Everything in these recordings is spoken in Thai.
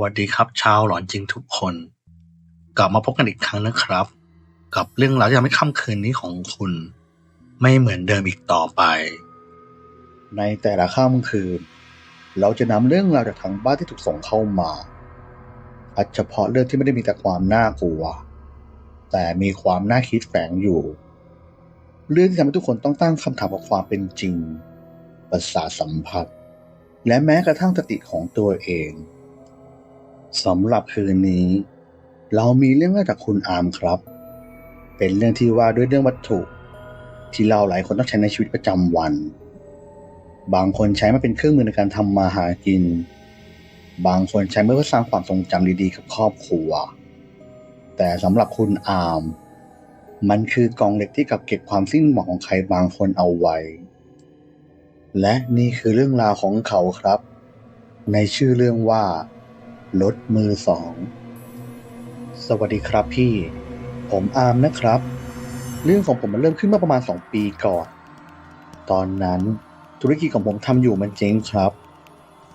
วัสดีครับชาวหลอนจริงทุกคน กลับมาพบกันอีกครั้งนะครับ กับเรื่องราวที่ทำให้ค่ำคืนนี้ของคุณ ไม่เหมือนเดิมอีกต่อไป ในแต่ละค่ำคืน เราจะนำเรื่องราวจากทางบ้านที่ถูกส่งเข้ามาอาจเฉพาะเรื่องที่ไม่ได้มีแต่ความน่ากลัว แต่มีความน่าคิดแฝงอยู่ เรื่องที่ทำให้ทุกคนต้องตั้งคำถามกับความเป็นจริง ประสาสัมผัส และแม้กระทั่งสติของตัวเอง สำหรับคืนนี้ เรามีเรื่องเล่าจากคุณอาร์มครับ เป็นเรื่องที่ว่าด้วยเรื่องวัตถุ ที่เราหลายคนต้องใช้ในชีวิตประจำวัน บางคนใช้มาเป็นเครื่องมือในการทำมาหากิน บางคนใช้เพื่อสร้างความทรงจำดีๆ กับครอบครัว แต่สำหรับคุณอาร์มมันคือกองเหล็กที่กับเก็บความสิ้นหวังของใครบางคนเอาไว้ และนี่คือเรื่องราวของเขาครับ ในชื่อเรื่องว่า รถมือสอง สวัสดีครับพี่ ผมอาร์มนะครับ เรื่องของผมมันเริ่มขึ้นเมื่อประมาณสองปีก่อน ตอนนั้นธุรกิจของผมทำอยู่มันเจ๊งครับ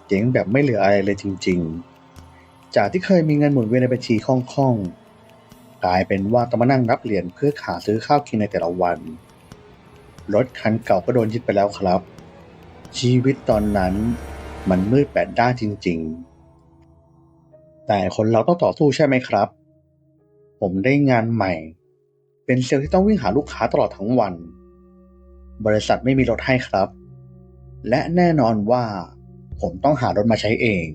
เจ๊งแบบไม่เหลืออะไรเลยจริง ๆ จากที่เคยมีเงินหมุนเวียนในบัญชีคล่องๆ กลายเป็นว่าต้องมานั่งนับเหรียญเพื่อหาซื้อข้าวกินในแต่ละวัน รถคันเก่าก็โดนยึดไปแล้วครับ ชีวิตตอนนั้นมันมืดแปดด้านจริง ๆ แต่คนเราต้องต่อสู้ใช่ไหมครับ ผมได้งานใหม่ เป็นเซลล์ที่ต้องวิ่งหาลูกค้าตลอดทั้งวัน บริษัทไม่มีรถให้ครับ และแน่นอนว่า ผมต้องหารถมาใช้เอง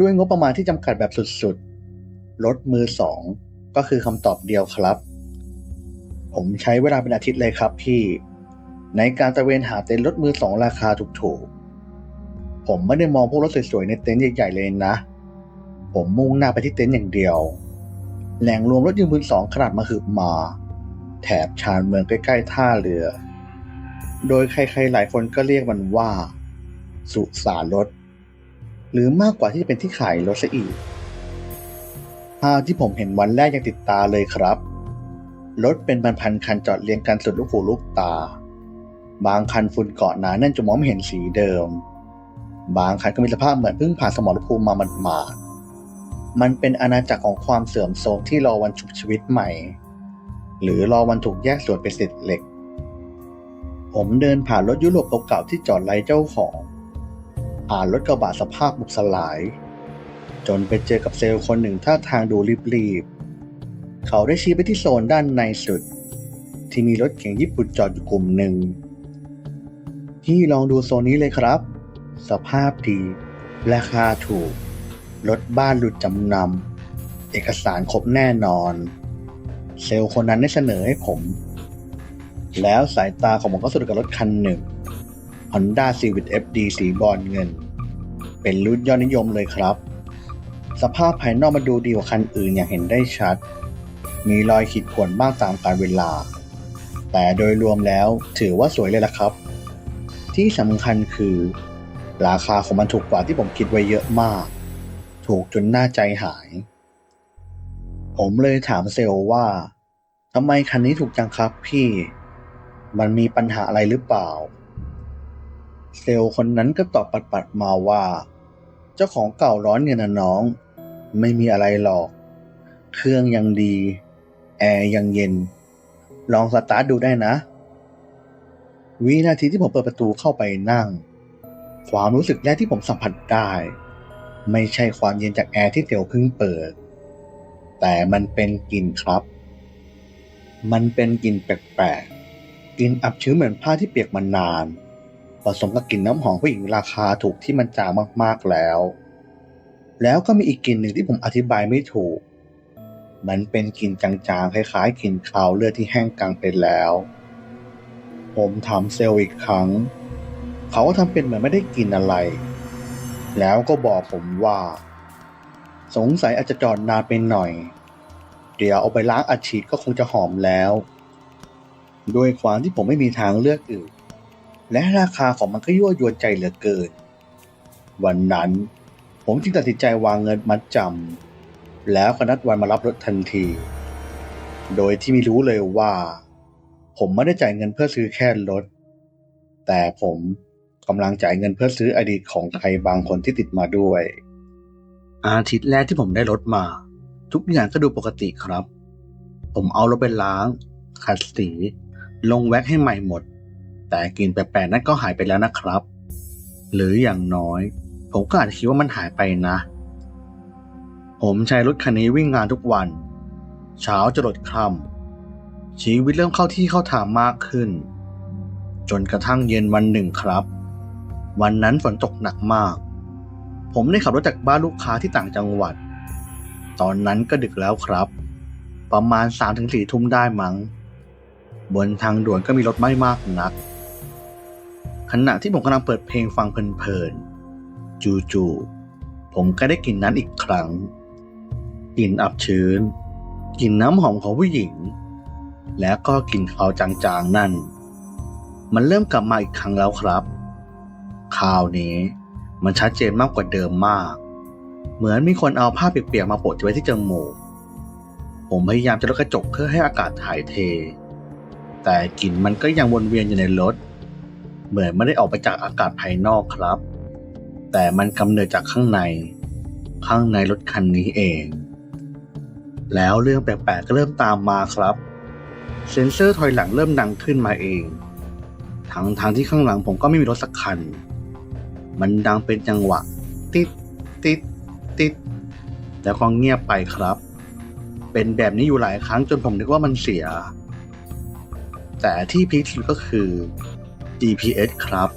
ด้วยงบประมาณที่จำกัดแบบสุดๆ รถมือสองก็คือคำตอบเดียวครับ ผมใช้เวลาเป็นอาทิตย์เลยครับพี่ ในการตะเวนหาเต็นท์รถมือสองราคาถูกๆ ผมไม่ได้มองพวกรถสวยๆในเต็นท์ใหญ่ๆเลยนะ ผมมุ่งหน้าไปที่เต็นท์อย่างเดียว แหล่งรวมรถยนต์มือสองขนาดมหึมา แถบชานเมืองใกล้ๆท่าเรือ โดยใครๆหลายคนก็เรียกมันว่า สุสานรถ หรือมากกว่าที่เป็นที่ขายรถซะอีกภาพที่ผมเห็นวันแรกยังติดตาเลยครับ รถเป็นพันๆคันจอดเรียงกันสุดลูกหูลูกตา บางคันฝุ่นเกาะหนาแน่นจนมองไม่เห็นสีเดิม บางคันก็มีสภาพเหมือนเพิ่งผ่านสมรภูมิมาหมาด มันเป็นอาณาจักรของความเสื่อมโทรมที่รอวันฉุกชีวิตใหม่ หรือรอวันถูกแยกส่วนเป็นเศษเหล็ก ผมเดินผ่านรถยุโรปเก่าๆที่จอดไร้เจ้าของ ผ่านรถกระบะสภาพบุกสลาย จนไปเจอกับเซลล์คนหนึ่งท่าทางดูรีบๆ เขาได้ชี้ไปที่โซนด้านในสุด ที่มีรถเก๋งญี่ปุ่นจอดอยู่กลุ่มหนึ่งพี่ลองดูโซนนี้เลยครับ สภาพดี ราคาถูก รถบ้านหลุดจำนำ เอกสารครบแน่นอน เซลล์คนนั้นได้เสนอให้ผม แล้วสายตาของผมก็สะดุดกับรถคันหนึ่ง Honda Civic FD สีบอลเงิน เป็นรุ่นยอดนิยมเลยครับ สภาพภายนอกมาดูดีกว่าคันอื่นอย่างเห็นได้ชัด มีรอยขีดข่วนบ้างตามกาลเวลา แต่โดยรวมแล้วถือว่าสวยเลยล่ะครับ ที่สำคัญคือ ราคาของมันถูกกว่าที่ผมคิดไว้เยอะมาก ถูกจนหน่าใจหาย ผมเลยถามเซลล์ว่าทำไมคันนี้ถูกจังครับพี่ มันมีปัญหาอะไรหรือเปล่า เซลล์คนนั้นก็ตอบปัดๆมาว่า เจ้าของเก่าร้อนเงินนะน้อง ไม่มีอะไรหรอก เครื่องยังดี แอร์ยังเย็น ลองสตาร์ทดูได้นะ วินาทีที่ผมเปิดประตูเข้าไปนั่ง ความรู้สึกแรกที่ผมสัมผัสได้ ไม่ใช่ความเย็นจากแอร์ที่เตียวเพิ่งเปิด แต่มันเป็นกลิ่นครับ มันเป็นกลิ่นแปลกๆกลิ่นอับชื้นเหมือนผ้าที่เปียกมานาน ผสมกับกลิ่นน้ำหอมผู้หญิงราคาถูกที่มันจางมากๆแล้ว แล้วก็มีอีกกลิ่นหนึ่งที่ผมอธิบายไม่ถูก มันเป็นกลิ่นจางๆคล้ายๆกลิ่นคาวเลือดที่แห้งกลางไปแล้ว ผมถามเซลล์อีกครั้ง เขาก็ทำเป็นเหมือนไม่ได้กินอะไร แล้วก็บอกผมว่า สงสัยอาจจะจอดนานไปหน่อย เดี๋ยวเอาไปล้างอัดฉีดก็คงจะหอมแล้ว ด้วยความที่ผมไม่มีทางเลือกอื่น และราคาของมันก็ยั่วยวนใจเหลือเกิน วันนั้น ผมจึงตัดสินใจวางเงินมัดจำแล้วก็นัดวันมารับรถทันที โดยที่ไม่รู้เลยว่า ผมไม่ได้จ่ายเงินเพื่อซื้อแค่รถแต่ผม กำลังจ่ายเงินเพื่อซื้ออดีตของใครบางคนที่ติดมาด้วย อาทิตย์แรกที่ผมได้รถมา ทุกอย่างก็ดูปกติครับ ผมเอารถไปล้าง ขัดสี ลงแว็กให้ใหม่หมด แต่กลิ่นแปลกๆนั้นก็หายไปแล้วนะครับ หรืออย่างน้อย ผมก็อาจจะคิดว่ามันหายไปนะ ผมใช้รถคันนี้วิ่งงานทุกวัน เช้าจะรดค่ำชีวิตเริ่มเข้าที่เข้าทางมากขึ้น จนกระทั่งเย็นวันหนึ่งครับ วันนั้นฝนตกหนักมาก ผมได้ขับรถจากบ้านลูกค้าที่ต่างจังหวัด ตอนนั้นก็ดึกแล้วครับ ประมาณสามถึงสี่ทุ่มได้มั้ง บนทางด่วนก็มีรถไม่มากนัก ขณะที่ผมกำลังเปิดเพลงฟังเพลินๆ จู่ๆ ผมก็ได้กลิ่นนั้นอีกครั้ง กลิ่นอับชื้น กลิ่นน้ำหอมของผู้หญิง และก็กลิ่นคาวจางๆ นั่น มันเริ่มกลับมาอีกครั้งแล้วครับ คราวนี้ มันชัดเจนมากกว่าเดิมมาก เหมือนมีคนเอาผ้าเปียกๆมาโปะไว้ที่จมูก ผมพยายามจะลดกระจกเพื่อให้อากาศถ่ายเท แต่กลิ่นมันก็ยังวนเวียนอยู่ในรถ เหมือนไม่ได้ออกไปจากอากาศภายนอกครับ แต่มันกำเนิดจากข้างใน ข้างในรถคันนี้เอง แล้วเรื่องแปลกๆก็เริ่มตามมาครับเซนเซอร์ถอยหลังเริ่มดังขึ้นมาเอง ทั้งทางที่ข้างหลังผมก็ไม่มีรถสักคัน มันดังเป็นจังหวะ ติดติดติดแล้วก็เงียบไปครับ เป็นแบบนี้อยู่หลายครั้งจนผมนึกว่ามันเสีย แต่ที่พีคสุดก็คือ GPS ครับ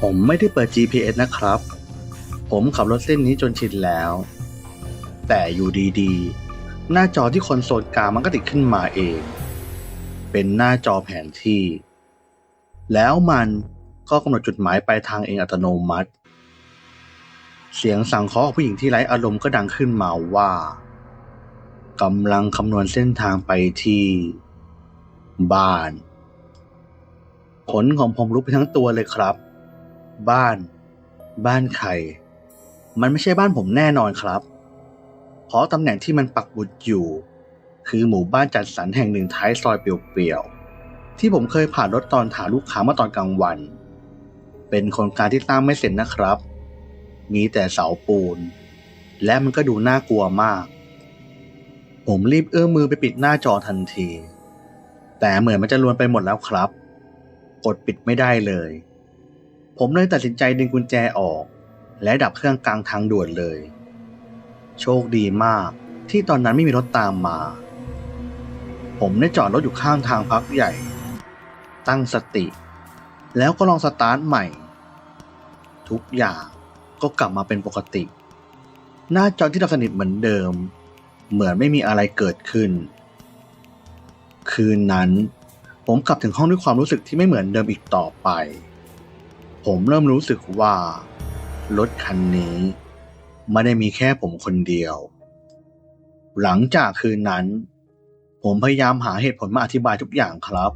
ผมไม่ได้เปิด GPS นะครับ ผมขับรถเส้นนี้จนชินแล้ว แต่อยู่ดีๆ หน้าจอที่คอนโซลกลางมันก็ติดขึ้นมาเอง เป็นหน้าจอแผนที่ แล้วมัน ก็กำหนดจุดหมายปลายทางเองอัตโนมัติ เสียงสั่งเคาะของผู้หญิงที่ไร้อารมณ์ก็ดังขึ้นมาว่ากำลังคำนวณเส้นทางไปที่ บ้าน ขนของผมลุกไปทั้งตัวเลยครับ บ้าน บ้านใคร มันไม่ใช่บ้านผมแน่นอนครับ เพราะตำแหน่งที่มันปักบุดอยู่ คือหมู่บ้านจัดสรรแห่งหนึ่งท้ายซอยเปลี่ยวๆที่ผมเคยผ่านรถตอนถาลูกค้าเมื่อตอนกลางวัน เป็นโครงการที่สร้างไม่เสร็จนะครับ มีแต่เสาปูน และมันก็ดูน่ากลัวมาก ผมรีบเอื้อมมือไปปิดหน้าจอทันที แต่เหมือนมันจะลวนไปหมดแล้วครับ กดปิดไม่ได้เลย ผมเลยตัดสินใจดึงกุญแจออก และดับเครื่องกลางทางด่วนเลย โชคดีมากที่ตอนนั้นไม่มีรถตามมา ผมได้จอดรถอยู่ข้างทางพักใหญ่ ตั้งสติแล้วก็ลองสตาร์ทใหม่ ทุกอย่างก็กลับมาเป็นปกติ หน้าจอที่เราสนิทเหมือนเดิม เหมือนไม่มีอะไรเกิดขึ้น คืนนั้น ผมกลับถึงห้องด้วยความรู้สึกที่ไม่เหมือนเดิมอีกต่อไป ผมเริ่มรู้สึกว่า รถคันนี้ไม่ได้มีแค่ผมคนเดียว หลังจากคืนนั้น ผมพยายามหาเหตุผลมาอธิบายทุกอย่างครับ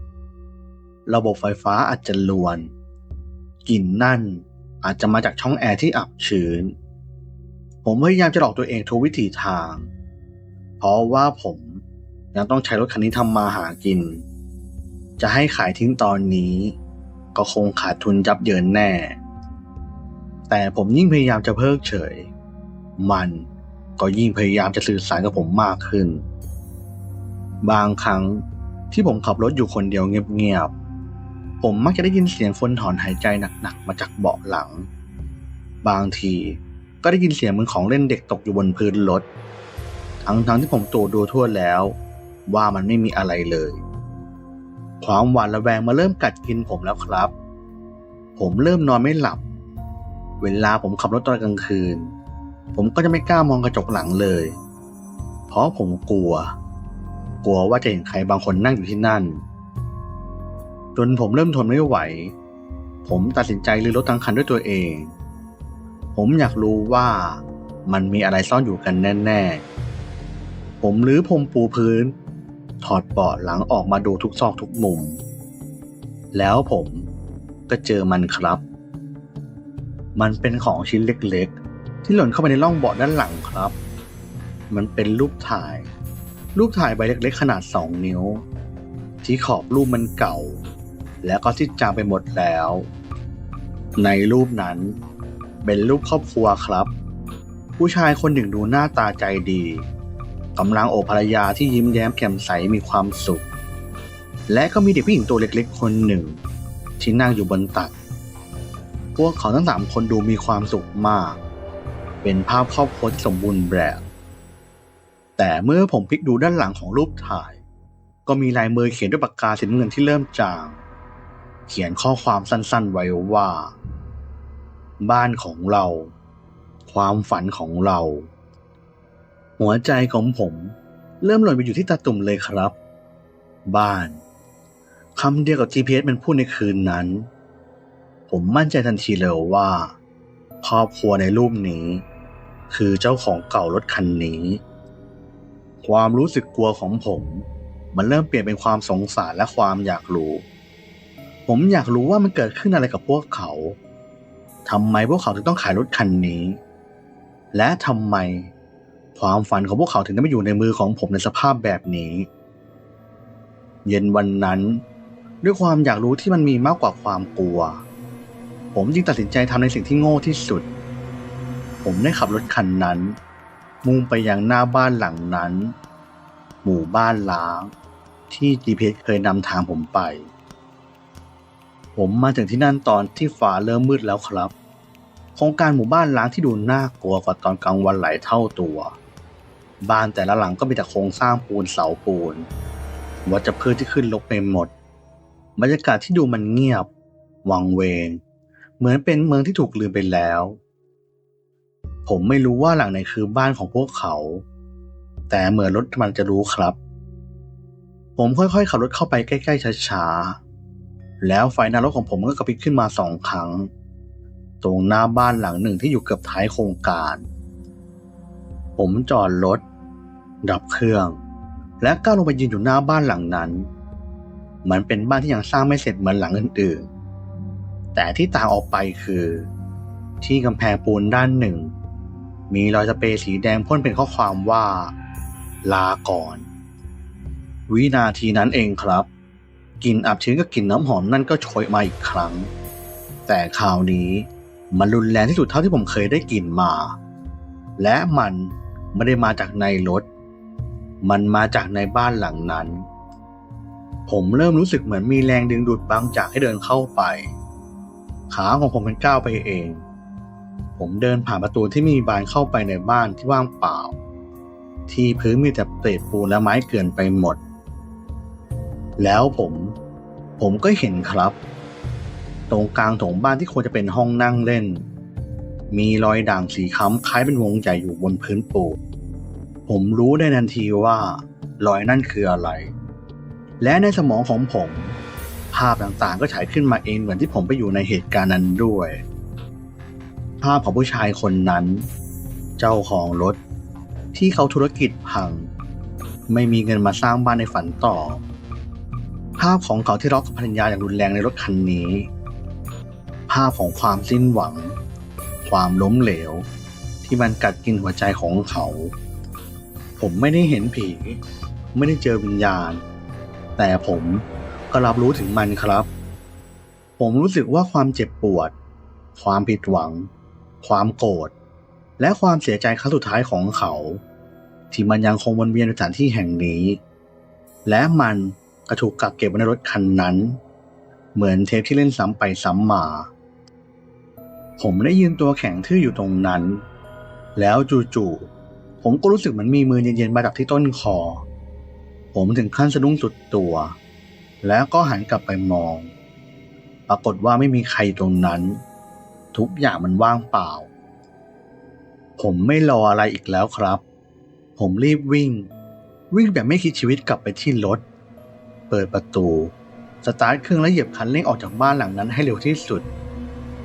ระบบไฟฟ้าอาจจะลวนกลิ่นนั่น อาจจะมาจากช่องแอร์ที่อับชื้น ผมพยายามจะหลอกตัวเองทุกวิถีทาง เพราะว่าผมยังต้องใช้รถคันนี้ทำมาหากิน จะให้ขายทิ้งตอนนี้ ก็คงขาดทุนยับเยินแน่ แต่ผมยิ่งพยายามจะเพิกเฉย มันก็ยิ่งพยายามจะสื่อสารกับผมมากขึ้น บางครั้งที่ผมขับรถอยู่คนเดียวเงียบๆ ผมมักจะได้ยินเสียงคนถอนหายใจหนักๆมาจากเบาะหลัง บางทีก็ได้ยินเสียงเหมือนของเล่นเด็กตกอยู่บนพื้นรถ ทั้งๆที่ผมตรวจดูทั่วแล้ว ว่ามันไม่มีอะไรเลย ความหวาดระแวงมาเริ่มกัดกินผมแล้วครับ ผมเริ่มนอนไม่หลับ เวลาผมขับรถตอนกลางคืน ผมก็จะไม่กล้ามองกระจกหลังเลย เพราะผมกลัว กลัวว่าจะเห็นใครบางคนนั่งอยู่ที่นั่น จนผมเริ่มทนไม่ไหว ผมตัดสินใจรื้อรถทั้งคันด้วยตัวเอง ผมอยากรู้ว่ามันมีอะไรซ่อนอยู่กันแน่ๆ ผมรื้อพรมปูพื้น ถอดเบาะหลังออกมาดูทุกซอกทุกมุม แล้วผมก็เจอมันครับ มันเป็นของชิ้นเล็กๆ ที่หล่นเข้าไปในร่องเบาะด้านหลังครับ มันเป็นรูปถ่าย รูปถ่ายใบเล็กๆ ขนาดสองนิ้ว ที่ขอบรูปมันเก่า แล้วก็ที่จางไปหมดแล้ว ในรูปนั้น เป็นรูปครอบครัวครับ ผู้ชายคนหนึ่งดูหน้าตาใจดีกำลังโอบภรรยาที่ยิ้มแย้มแจ่มใสมีความสุข และก็มีเด็กผู้หญิงตัวเล็กๆ คนหนึ่ง ที่นั่งอยู่บนตัก พวกเขาทั้งสามคนดูมีความสุขมาก เป็นภาพครอบครัวที่สมบูรณ์แบบ แต่เมื่อผมพลิกดูด้านหลังของรูปถ่าย ก็มีลายมือเขียนด้วยปากกาสีน้ำเงินที่เริ่มจาง เขียนข้อความสั้นๆไว้ว่า บ้านของเรา ความฝันของเรา หัวใจของผม เริ่มหล่นไปอยู่ที่ตาตุ่มเลยครับ บ้านคำเดียวกับ GPS มันพูดในคืนนั้น ผมมั่นใจทันทีเลยว่าครอบครัวในรูปนี้ คือเจ้าของเก่ารถคันนี้ ความรู้สึกกลัวของผม มันเริ่มเปลี่ยนเป็นความสงสารและความอยากรู้ ผมอยากรู้ว่ามันเกิดขึ้นอะไรกับพวกเขาทำไมพวกเขาถึงต้องขายรถคันนี้ และทำไมความฝันของพวกเขาถึงได้มาอยู่ในมือของผมในสภาพแบบนี้ เย็นวันนั้น ด้วยความอยากรู้ที่มันมีมากกว่าความกลัว ผมจึงตัดสินใจทำในสิ่งที่โง่ที่สุด ผมได้ขับรถคันนั้น มุ่งไปยังหน้าบ้านหลังนั้น หมู่บ้านล้าง ที่ GPS เคยนำทางผมไป ผมมาถึงที่นั่นตอนที่ฟ้าเริ่มมืดแล้วครับ โครงการหมู่บ้านล้างที่ดูน่ากลัวกว่าตอนกลางวันหลายเท่าตัว บ้านแต่ละหลังก็มีแต่โครงสร้างปูนเสาปูน วัชพืชที่ขึ้นลกไปหมด บรรยากาศที่ดูมันเงียบ วังเวง เหมือนเป็นเมืองที่ถูกลืมไปแล้ว ผมไม่รู้ว่าหลังไหนคือบ้านของพวกเขา แต่เหมือนรถมันจะรู้ครับ ผมค่อยๆขับรถเข้าไปใกล้ๆช้าๆ แล้วไฟหน้ารถของผมก็กระพริบขึ้นมาสองครั้ง ตรงหน้าบ้านหลังหนึ่งที่อยู่เกือบท้ายโครงการ ผมจอดรถ ดับเครื่อง และก้าวลงไปยืนอยู่หน้าบ้านหลังนั้น มันเป็นบ้านที่ยังสร้างไม่เสร็จเหมือนหลังอื่นๆ แต่ที่ต่างออกไปคือ ที่กำแพงปูนด้านหนึ่ง มีรอยสเปรย์สีแดงพ่นเป็นข้อความว่า ลาก่อน วินาทีนั้นเองครับ กลิ่นอับชื้นกับกลิ่นน้ำหอมนั่นก็โชยมาอีกครั้ง แต่คราวนี้มันรุนแรงที่สุดเท่าที่ผมเคยได้กลิ่นมา และมันไม่ได้มาจากในรถ มันมาจากในบ้านหลังนั้น ผมเริ่มรู้สึกเหมือนมีแรงดึงดูดบางจากให้เดินเข้าไป ขาของผมเป็นก้าวไปเอง ผมเดินผ่านประตูที่มีบานเข้าไปในบ้านที่ว่างเปล่า ที่พื้นมีแต่เศษปูนและไม้เกลื่อนไปหมด แล้วผม ผมก็เห็นครับ ตรงกลางโถงบ้านที่ควรจะเป็นห้องนั่งเล่น มีรอยด่างสีค้ำคล้ายเป็นวงใหญ่อยู่บนพื้นปูผมรู้ได้ทันทีว่ารอยนั่นคืออะไร และในสมองของผม ภาพต่างๆก็ฉายขึ้นมาเองเหมือนที่ผมไปอยู่ในเหตุการณ์นั้นด้วย ภาพของผู้ชายคนนั้น เจ้าของรถ ที่เขาธุรกิจพัง ไม่มีเงินมาสร้างบ้านในฝันต่อาพของเขาที่ร็อกกับภรรยาอย่างรุนแรงในรถคันนี้ ภาพของความสิ้นหวัง ความล้มเหลว ที่มันกัดกินหัวใจของเขา ผมไม่ได้เห็นผี ไม่ได้เจอวิญญาณ แต่ผมก็รับรู้ถึงมันครับ ผมรู้สึกว่าความเจ็บปวด ความผิดหวัง ความโกรธ และความเสียใจครั้งสุดท้ายของเขา ที่มันยังคงวนเวียนในสถานที่แห่งนี้ และมัน ก็ถูกกักเก็บไว้ในรถคันนั้น เหมือนเทปที่เล่นซ้ำไปซ้ำมา ผมได้ยืนตัวแข็งทื่ออยู่ตรงนั้น แล้วจู่ๆผมก็รู้สึกเหมือนมีมือเย็นๆมาจากที่ต้นคอ ผมถึงขั้นสะดุ้งสุดตัว แล้วก็หันกลับไปมอง ปรากฏว่าไม่มีใครตรงนั้น ทุกอย่างมันว่างเปล่า ผมไม่รออะไรอีกแล้วครับ ผมรีบวิ่ง วิ่งแบบไม่คิดชีวิตกลับไปที่รถ เปิดประตู สตาร์ทเครื่องและเหยียบคันเร่งออกจากบ้านหลังนั้นให้เร็วที่สุด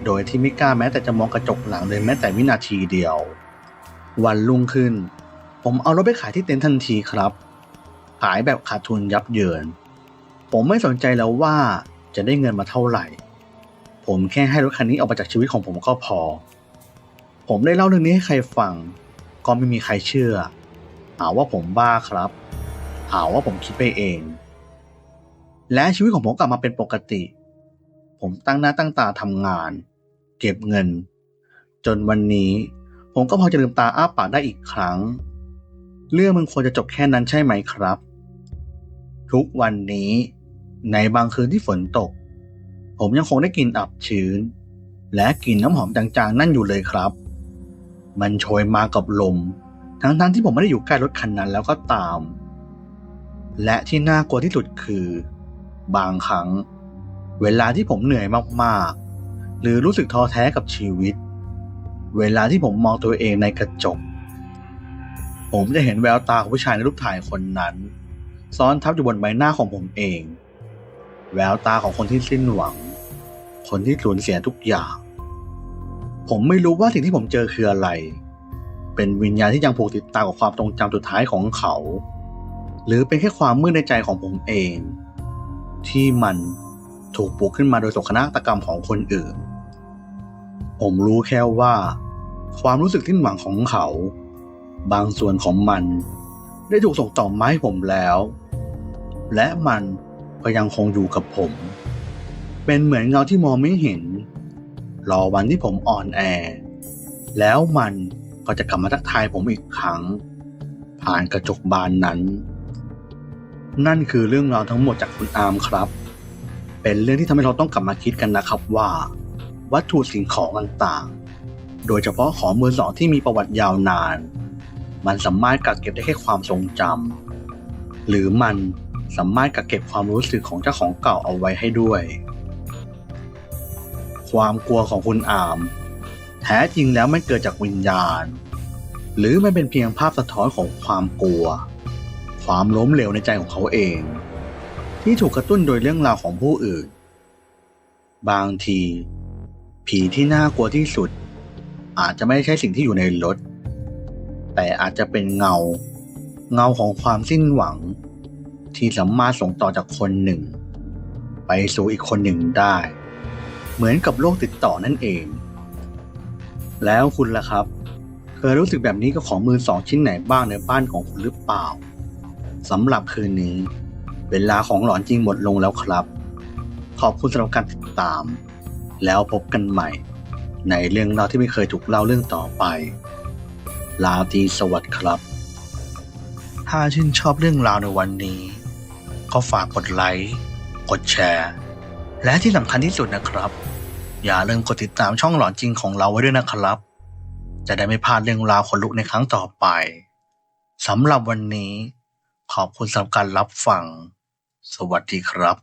โดยที่ไม่กล้าแม้แต่จะมองกระจกหลังเลยแม้แต่วินาทีเดียว วันรุ่งขึ้น ผมเอารถไปขายที่เต็นท์ทันทีครับ ขายแบบขาดทุนยับเยิน ผมไม่สนใจแล้วว่าจะได้เงินมาเท่าไหร่ ผมแค่ให้รถคันนี้ออกมาจากชีวิตของผมก็พอ ผมได้เล่าเรื่องนี้ให้ใครฟัง ก็ไม่มีใครเชื่อหาว่าผมบ้าครับหาว่าผมคิดไปเอง และชีวิตของผมกลับมาเป็นปกติ ผมตั้งหน้าตั้งตาทำงาน เก็บเงิน จนวันนี้ ผมก็พอจะลืมตาอ้าปากได้อีกครั้ง เรื่องมันควรจะจบแค่นั้นใช่ไหมครับ ทุกวันนี้ ในบางคืนที่ฝนตก ผมยังคงได้กลิ่นอับชื้น และกลิ่นน้ำหอมจางๆนั่นอยู่เลยครับ มันโชยมากับลม ทั้งๆที่ผมไม่ได้อยู่ใกล้รถคันนั้นแล้วก็ตาม และที่น่ากลัวที่สุดคือ บางครั้ง เวลาที่ผมเหนื่อยมากๆ หรือรู้สึกท้อแท้กับชีวิต เวลาที่ผมมองตัวเองในกระจก ผมจะเห็นแววตาของผู้ชายในรูปถ่ายคนนั้น ซ้อนทับอยู่บนใบหน้าของผมเอง แววตาของคนที่สิ้นหวัง คนที่สูญเสียทุกอย่าง ผมไม่รู้ว่าสิ่งที่ผมเจอคืออะไร เป็นวิญญาณที่ยังผูกติดตามกับความทรงจำสุดท้ายของเขา หรือเป็นแค่ความมืดในใจของผมเอง ที่มันถูกปลุกขึ้นมาโดยโศกนาฏกรรมของคนอื่น ผมรู้แค่ว่า ความรู้สึกสิ้นหวังของเขา บางส่วนของมัน ได้ถูกส่งต่อมาให้ผมแล้ว และมันก็ยังคงอยู่กับผม เป็นเหมือนเงาที่มองไม่เห็น รอวันที่ผมอ่อนแอ แล้วมันก็จะกลับมาทักทายผมอีกครั้ง ผ่านกระจกบานนั้น นั่นคือเรื่องราวทั้งหมดจากคุณอาร์มครับ เป็นเรื่องที่ทำให้เราต้องกลับมาคิดกันนะครับว่า วัตถุสิ่งของต่างๆ โดยเฉพาะของมือสองที่มีประวัติยาวนาน มันสามารถกักเก็บได้แค่ความทรงจำหรือมันสามารถกักเก็บความรู้สึกของเจ้าของเก่าเอาไว้ให้ด้วย ความกลัวของคุณอาม แท้จริงแล้วมันเกิดจากวิญญาณ หรือมันเป็นเพียงภาพสะท้อนของความกลัว ความล้มเหลวในใจของเขาเอง ที่ถูกกระตุ้นโดยเรื่องราวของผู้อื่น บางที ผีที่น่ากลัวที่สุด อาจจะไม่ใช่สิ่งที่อยู่ในรถ แต่อาจจะเป็นเงา เงาของความสิ้นหวัง ที่สามารถส่งต่อจากคนหนึ่ง ไปสู่อีกคนหนึ่งได้ เหมือนกับโรคติดต่อนั่นเอง แล้วคุณล่ะครับ เคยรู้สึกแบบนี้กับของมือสองชิ้นไหนบ้างในบ้านของคุณหรือเปล่า สำหรับคืนนี้ เวลาของหลอนจริงหมดลงแล้วครับ ขอบคุณสำหรับการติดตาม แล้วพบกันใหม่ ในเรื่องราวที่ไม่เคยถูกเล่าเรื่องต่อไป ลาตีสวัสดิ์ครับ ถ้าชื่นชอบเรื่องราวในวันนี้ ก็ฝากกดไลค์ กดแชร์ และที่สำคัญที่สุดนะครับ อย่าลืมกดติดตามช่องหลอนจริงของเราไว้ด้วยนะครับ จะได้ไม่พลาดเรื่องราวขนลุกในครั้งต่อไปสำหรับวันนี้ ขอบคุณสำหรับการรับฟัง สวัสดีครับ